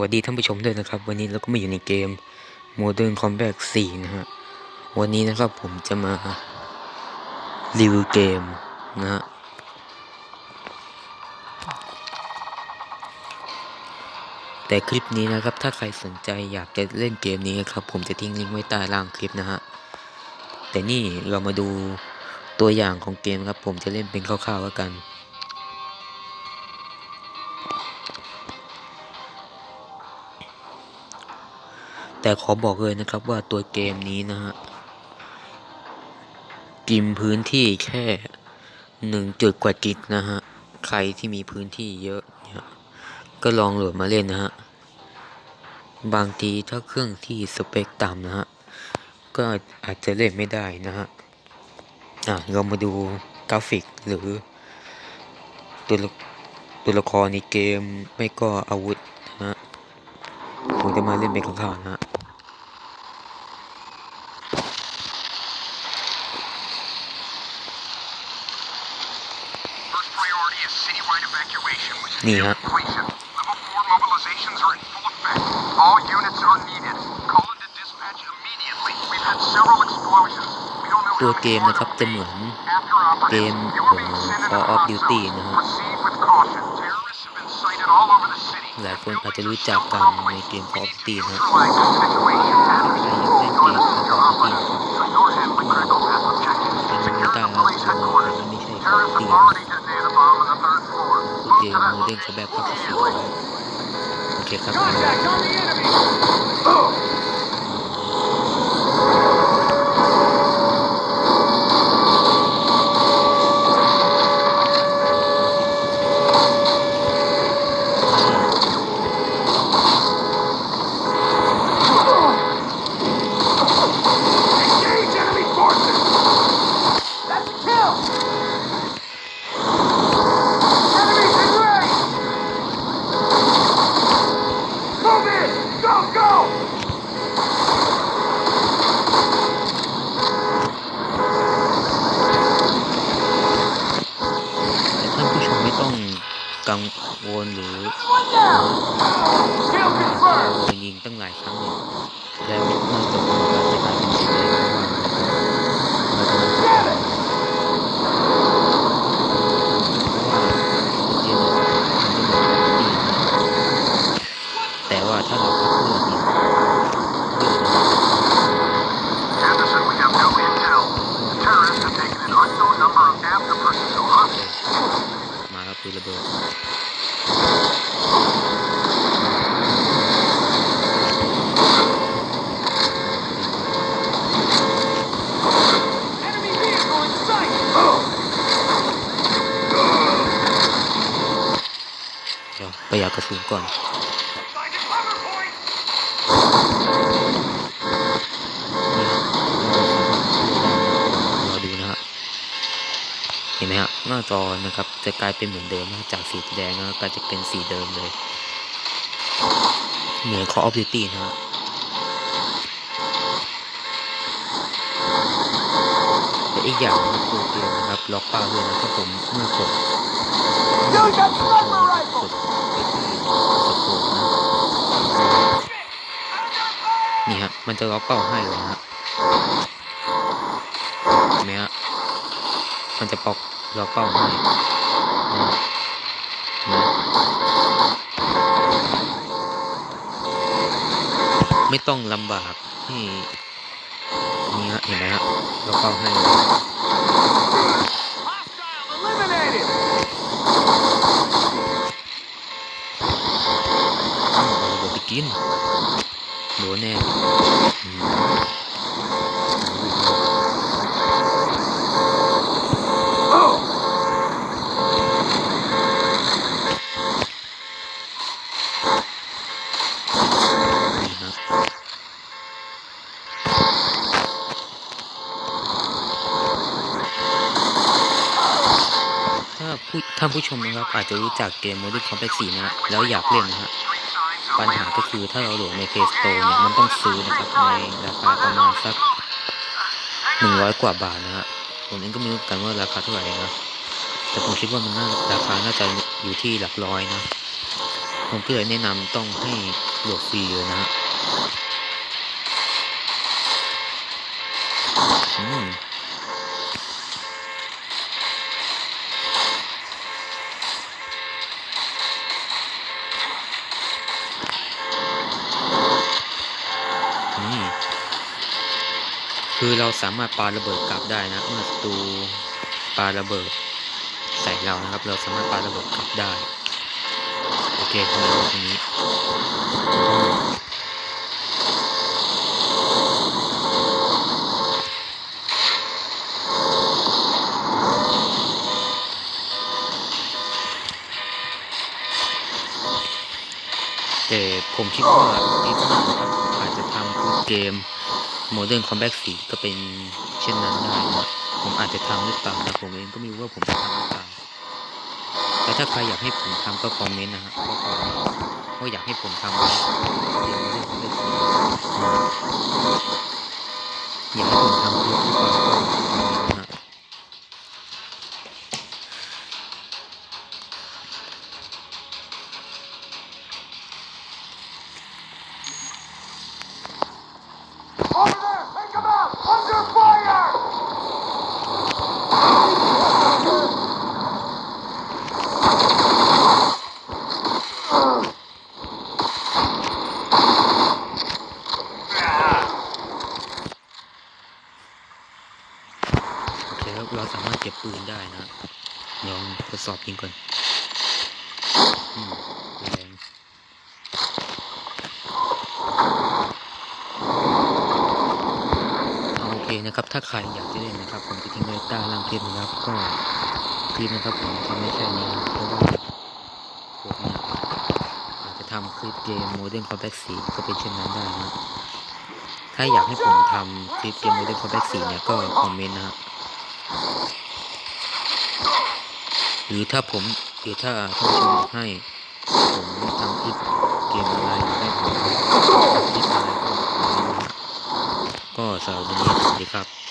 วัสดีท่านผู้ชมด้วยนะครับ วันนี้เราก็มาอยู่ในเกม Modern Combat 4 นะฮะ วันนี้นะครับผมจะมารีวิวเกมนะฮะ แต่คลิปนี้นะครับ ถ้าใครสนใจอยากจะเล่นเกมนี้นะครับ ผมจะทิ้งลิงก์ไว้ใต้ล่างคลิปนะฮะ แต่นี่เรามาดูตัวอย่างของเกมครับ ผมจะเล่นเป็นคร่าวๆแล้วกัน แต่ขอบอกเลยนะครับว่าตัวเกมนี้นะฮะ กินพื้นที่แค่หนึ่งจุดกว่าจิกนะฮะ ใครที่มีพื้นที่เยอะเนี่ยก็ลองโหลดมาเล่นนะฮะ บางทีถ้าเครื่องที่สเปคต่ำนะฮะ ก็อาจจะเล่นไม่ได้นะฮะ อะเรามาดูกราฟิกหรือ ตัวละตัวละครในเกมไม่ก็อาวุธนะฮะ ผมจะมาเล่นเป็นคร่าวๆนะฮะ นี่ฮะตัวเกมนะครับจะเหมือนเกมของ Call of Duty นะครับหลายคนอาจจะรู้จักกันในเกม Call of Duty นะครับใครอยากเล่นเกม Call of Duty เป็นตาทำไม่ใช่ Call of Duty คือเก Move ม to that Modern location Combat ภาคที่สี่ immediately. โอเคครับ Contact on the enemy! แต่ท่านผู้ชมไม่ ต้องกังวลหรือโดนยิงตั้งหลายครั้งเลยแล้วเมื่อจบลงก็จะกลายเป็นสีแดงเพราะว่าเรากำลังจะเพราะว่าเกมมันจะเหมือนกับตีนะแต่ว่าถ้าเราพักเลือดเนี่ยเลือดมันจะ Anderson, we have no intel. The terrorists have taken an unknown number of AFTA personnel hostage. มาครับปืนระเบิด Enemy vehicle in sight! เดี๋ยวประหยัดกระสุนก่อน เห็นไหมฮะหน้าจอนะครับจะกลายเป็นเหมือนเดิมนะจากสีแดงนะกลายจะเป็นสีเดิมเลยเหมือน Call of Duty นะฮะแต่อีกอย่างนะครับตัวเกมนะครับล็อกเป้าด้วยนะถ้าผมเมื่อกดกดไปที่สโคปนะนี่ฮะมันจะล็อกเป้าให้เลยฮะเห็นไหมฮะ มันจะปอกล็อกเป้าให้นะนะไม่ต้องลำบากให้นี่ฮะเห็นไหมฮะล็อกเป้าให้เลย Hostile eliminated! อ้าวเอาระเบิดไปกินโดนแน่อืมนี่ฮะ ถ้า ผู้ท่านผู้ชมนะครับอาจจะรู้จักเกม Modern Combat 4นะฮะแล้วอยากเล่นนะฮะ ปัญหาก็คือถ้าเราโหลดใน Play Store เนี่ย มันต้องซื้อนะครับ ในราคาประมาณสัก 100 กว่าบาทนะฮะ ผมเองก็ไม่รู้กันว่าราคาเท่าไหร่นะ แต่ผมคิดว่ามันน่าราคาน่าจะอยู่ที่หลักร้อยนะ ผมก็เลยแนะนำต้องให้โหลดฟรีเลยนะฮะ คือเราสามารถปาระเบิดกลับได้นะ เมื่อศัตรูปาระเบิดใส่เรานะครับ เราสามารถปาระเบิดกลับได้ โอเคทำไมตรงนี้แต่ผมคิดว่าดิสนีย์นะครับอาจจะท เกม Modern Combat 4 ก็เป็นเช่นนั้นได้นะผมอาจจะทำหรือเปล่านะผมเองก็ไม่รู้ว่าผมจะทำหรือเปล่าแต่ถ้าใครอยากให้ผมทำก็คอมเมนต์นะฮะก็คอมเมนต์ว่าอยากให้ผมทำเกม Modern Combat 4อยากให้ผมทำ ก็บปืนได้นะลองทดสอบยิงก่อนอืมแรงโอเคนะครับ ถ้าใครอยากจะเล่นนะครับ ผมจะทิ้งไว้ใต้ล่างคลิปนะครับ ก็คลิปนะครับผมทำไม่แค่นี้นะเพราะว่าผมเนี่ยอาจจะทำคลิปเกม Modern Combat 4ก็เป็นเช่นนั้นได้นะถ้าอยากให้ผมทำคลิปเกม Modern Combat 4เนี่ยก็คอมเมนต์นะฮะ หรือถ้าผมหรือถ้าท่านชมให้ ผมทำคลิปเกมอะไรให้ผมทำคลิปอะไรก็คอมเมนะก็สำหรับวันนี้สวัสดีครับ